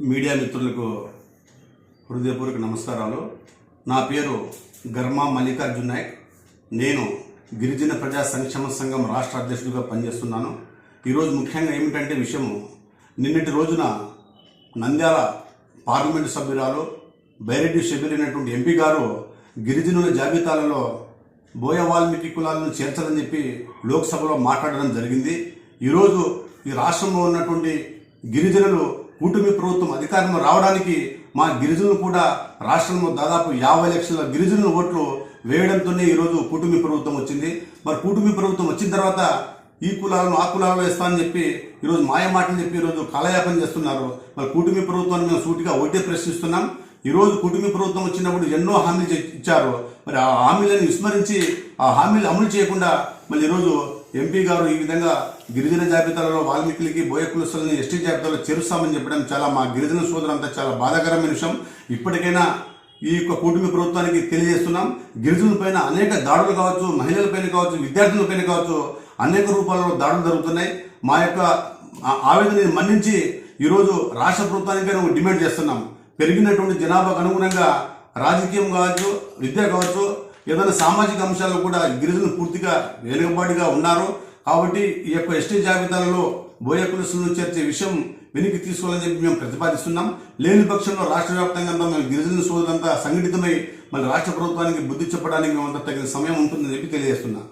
Media మిత్రులకు హృదయపూర్వక నమస్కారాలు. నా పేరు గర్మా మల్లికార్జున్ నాయక్. నేను గిరిజన ప్రజా సంక్షేమ సంఘం రాష్ట్ర అధ్యక్షుడిగా పనిచేస్తున్నాను. ఈరోజు ముఖ్యంగా ఏమిటంటే విషయం నిన్నటి రోజున నంద్యాల పార్లమెంటు సభ్యురాలు బైరెడ్డి షబీర్ అయినటువంటి ఎంపీ గారు గిరిజనుల జాబితాలలో బోయ వాల్మీకి కులాలను చేర్చాలని చెప్పి లోక్సభలో మాట్లాడడం జరిగింది. ఈరోజు ఈ రాష్ట్రంలో ఉన్నటువంటి గిరిజనులు కూటమి ప్రభుత్వం అధికారంలో రావడానికి మా గిరిజనులు కూడా రాష్ట్రంలో దాదాపు యాభై లక్షల గిరిజనుల ఓట్లు వేయడంతోనే ఈరోజు కూటమి ప్రభుత్వం వచ్చింది. మరి కూటమి ప్రభుత్వం వచ్చిన తర్వాత ఈ కులాలను ఆ కులాలను వేస్తామని చెప్పి ఈరోజు మాయ మాటలు చెప్పి ఈరోజు కాలయాపన చేస్తున్నారు. మరి కూటమి ప్రభుత్వాన్ని మేము సూటిగా ఒకటే ప్రశ్నిస్తున్నాం. ఈరోజు కుటుంబ ప్రభుత్వం వచ్చినప్పుడు ఎన్నో హామీలు ఇచ్చారు. మరి ఆ హామీలను విస్మరించి ఆ హామీలు అమలు చేయకుండా మళ్ళీ ఈరోజు ఎంపీ గారు ఈ విధంగా గిరిజన జాబితాలలో వాల్మీకులకి బోయ కులస్తులని ఎస్టీ జాబితాలో చేరుస్తామని చెప్పడం చాలా మా గిరిజన సోదరులంతా చాలా బాధాకరమైన విషయం. ఇప్పటికైనా ఈ యొక్క కూటమి ప్రభుత్వానికి తెలియజేస్తున్నాం. గిరిజనులపైన అనేక దాడులు కావచ్చు మహిళలపైన కావచ్చు విద్యార్థులపైన కావచ్చు అనేక రూపాలలో దాడులు జరుగుతున్నాయి. మా యొక్క ఆ- ఆవేదనని మన్నించి ఈరోజు రాష్ట్ర ప్రభుత్వానికైనా డిమాండ్ చేస్తున్నాం. పెరిగినటువంటి జనాభాకు అనుగుణంగా రాజకీయం కావచ్చు విద్య కావచ్చు ఏదైనా సామాజిక అంశాల్లో కూడా గిరిజనులు పూర్తిగా వెనుకబాటుగా ఉన్నారు. కాబట్టి ఈ యొక్క ఎస్టీ జాబితాలలో బోయ కులసులను చేర్చే విషయం వెనక్కి తీసుకోవాలని చెప్పి మేము ప్రతిపాదిస్తున్నాం. లేని పక్షంలో రాష్ట్ర వ్యాప్తంగా మేము గిరిజన సోదరులంతా సంఘటితమై మళ్ళీ రాష్ట్ర ప్రభుత్వానికి బుద్ధి చెప్పడానికి మేమంతా తగిన సమయం ఉంటుందని చెప్పి తెలియజేస్తున్నాం.